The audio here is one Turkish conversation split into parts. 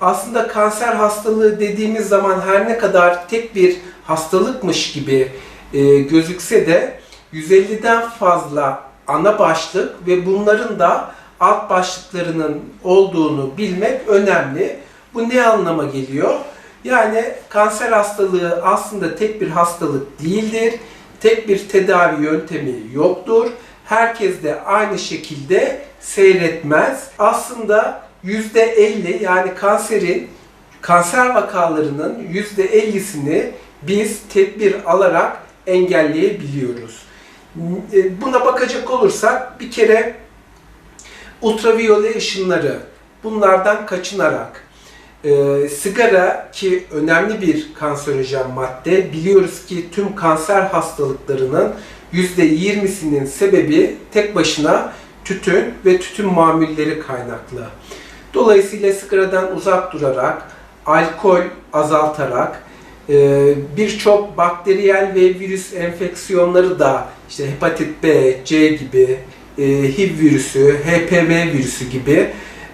Aslında kanser hastalığı dediğimiz zaman her ne kadar tek bir hastalıkmış gibi e, gözükse de 150'den fazla ana başlık ve bunların da alt başlıklarının olduğunu bilmek önemli. Bu ne anlama geliyor? Yani kanser hastalığı aslında tek bir hastalık değildir. Tek bir tedavi yöntemi yoktur. Herkes de aynı şekilde seyretmez. Aslında %50 yani kanserin kanser vakalarının %50'sini biz tedbir alarak engelleyebiliyoruz. E, Buna bakacak olursak bir kere ultraviyole ışınları bunlardan kaçınarak e, sigara ki önemli bir kanserojen madde biliyoruz ki tüm kanser hastalıklarının %20'sinin sebebi tek başına tütün ve tütün mamulleri kaynaklı. Dolayısıyla sigaradan uzak durarak, alkol azaltarak, e, birçok bakteriyel ve virüs enfeksiyonları da işte hepatit B, C gibi, e, HIV virüsü, HPV virüsü gibi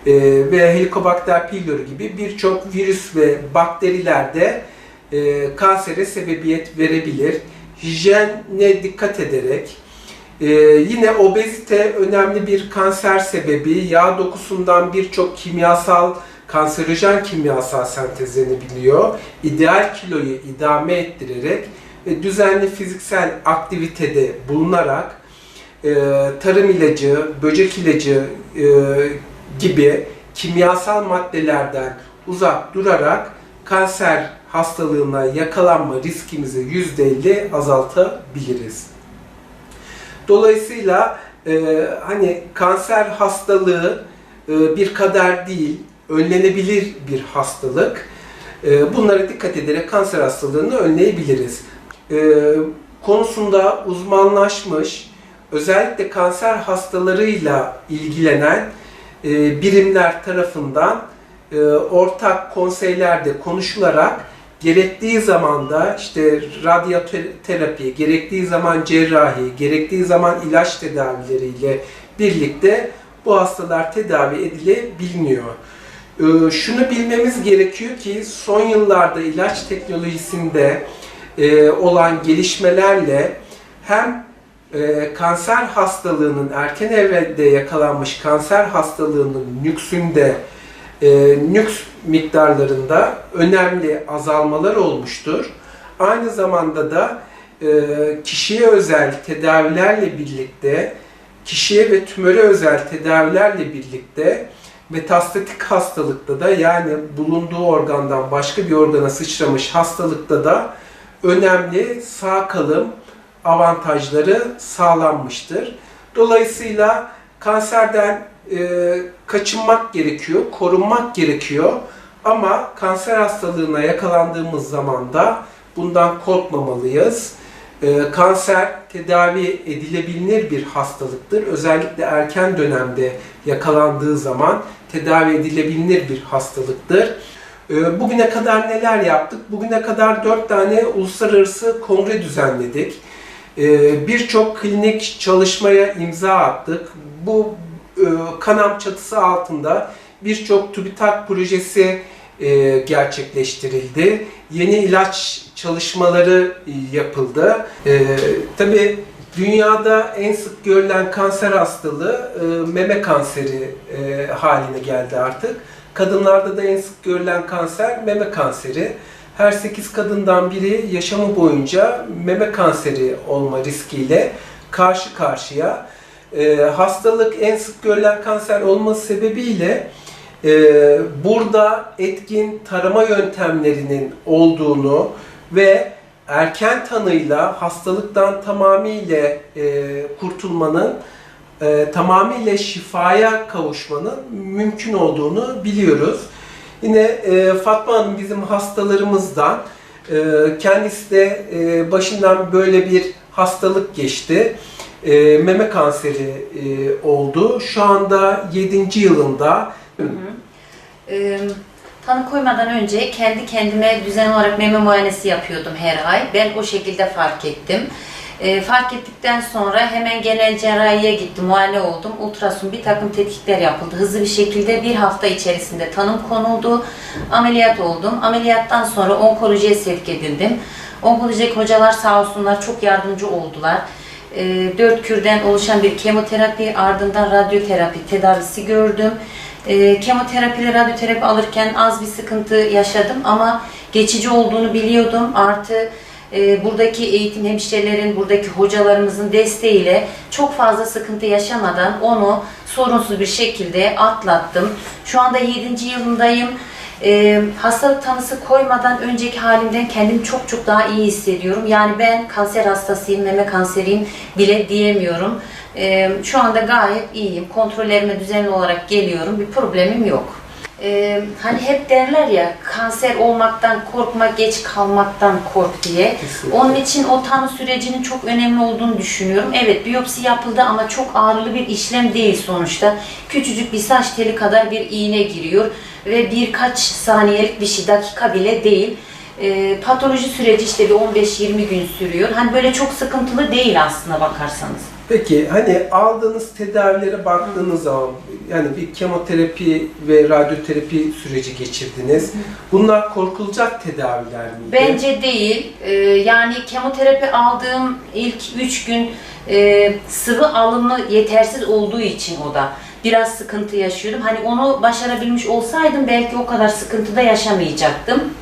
e, ve Helicobacter pylori gibi birçok virüs ve bakteriler de e, kansere sebebiyet verebilir. Hijyene dikkat ederek, ee, yine obezite önemli bir kanser sebebi. Yağ dokusundan birçok kimyasal, kanserojen kimyasal sentezlenebiliyor. İdeal kiloyu idame ettirerek ve düzenli fiziksel aktivitede bulunarak e, tarım ilacı, böcek ilacı e, gibi kimyasal maddelerden uzak durarak kanser hastalığına yakalanma riskimizi %50 azaltabiliriz. Dolayısıyla e, hani kanser hastalığı e, bir kader değil, önlenebilir bir hastalık. E, bunlara dikkat ederek kanser hastalığını önleyebiliriz. E, konusunda uzmanlaşmış, özellikle kanser hastalarıyla ilgilenen e, birimler tarafından e, ortak konseylerde konuşularak gerektiği zaman da işte radyoterapi, gerektiği zaman cerrahi, gerektiği zaman ilaç tedavileriyle birlikte bu hastalar tedavi edilebilmiyor. Ee, Şunu bilmemiz gerekiyor ki son yıllarda ilaç teknolojisinde e, olan gelişmelerle hem e, kanser hastalığının erken evrede yakalanmış kanser hastalığının nüksünde e, nüks miktarlarında önemli azalmalar olmuştur. Aynı zamanda da e, kişiye özel tedavilerle birlikte, kişiye ve tümöre özel tedavilerle birlikte metastatik hastalıkta da yani bulunduğu organdan başka bir organa sıçramış hastalıkta da önemli sağ kalım avantajları sağlanmıştır. Dolayısıyla kanserden e, kaçınmak gerekiyor, korunmak gerekiyor. Ama kanser hastalığına yakalandığımız zaman da bundan korkmamalıyız. E, kanser tedavi edilebilir bir hastalıktır. Özellikle erken dönemde yakalandığı zaman tedavi edilebilir bir hastalıktır. E, bugüne kadar neler yaptık? Bugüne kadar dört tane uluslararası kongre düzenledik. E, Birçok klinik çalışmaya imza attık. Bu Kanam çatısı altında birçok TÜBİTAK projesi e, gerçekleştirildi. Yeni ilaç çalışmaları e, yapıldı. E, Tabi dünyada en sık görülen kanser hastalığı e, meme kanseri e, haline geldi artık. Kadınlarda da en sık görülen kanser meme kanseri. Her 8 kadından biri yaşamı boyunca meme kanseri olma riskiyle karşı karşıya. E, hastalık en sık görülen kanser olması sebebiyle e, burada etkin tarama yöntemlerinin olduğunu ve erken tanıyla hastalıktan tamamıyla e, kurtulmanın, e, tamamıyla şifaya kavuşmanın mümkün olduğunu biliyoruz. Yine e, Fatma Hanım bizim hastalarımızdan, e, kendisi de e, başından böyle bir hastalık geçti e, meme kanseri e, oldu. Şu anda 7. yılında. Ee, tanı koymadan önce kendi kendime düzenli olarak meme muayenesi yapıyordum her ay. Ben o şekilde fark ettim. E, fark ettikten sonra hemen genel cerrahiye gittim, muayene oldum. Ultrason bir takım tetkikler yapıldı. Hızlı bir şekilde bir hafta içerisinde tanım konuldu. Ameliyat oldum. Ameliyattan sonra onkolojiye sevk edildim. Onkolojik hocalar sağ olsunlar çok yardımcı oldular. E, dört kürden oluşan bir kemoterapi ardından radyoterapi tedavisi gördüm. E, kemoterapi ile radyoterapi alırken az bir sıkıntı yaşadım ama geçici olduğunu biliyordum. Artı e, buradaki eğitim hemşirelerin, buradaki hocalarımızın desteğiyle çok fazla sıkıntı yaşamadan onu sorunsuz bir şekilde atlattım. Şu anda 7. yılındayım. E, hastalık tanısı koymadan önceki halimden kendimi çok çok daha iyi hissediyorum. Yani ben kanser hastasıyım, meme kanseriyim bile diyemiyorum. E, şu anda gayet iyiyim. Kontrollerime düzenli olarak geliyorum. Bir problemim yok. E, hani hep derler ya kanser olmaktan korkma, geç kalmaktan kork diye. Kesinlikle. Onun için o tanı sürecinin çok önemli olduğunu düşünüyorum. Evet biyopsi yapıldı ama çok ağırlı bir işlem değil sonuçta. Küçücük bir saç teli kadar bir iğne giriyor ve birkaç saniyelik bir şey dakika bile değil. Ee, patoloji süreci işte bir 15-20 gün sürüyor. Hani böyle çok sıkıntılı değil aslına bakarsanız. Peki hani aldığınız tedavilere baktığınız zaman yani bir kemoterapi ve radyoterapi süreci geçirdiniz. Bunlar korkulacak tedaviler miydi? Bence değil. Ee, yani kemoterapi aldığım ilk 3 gün e, sıvı alımı yetersiz olduğu için o da biraz sıkıntı yaşıyordum. Hani onu başarabilmiş olsaydım belki o kadar sıkıntı da yaşamayacaktım.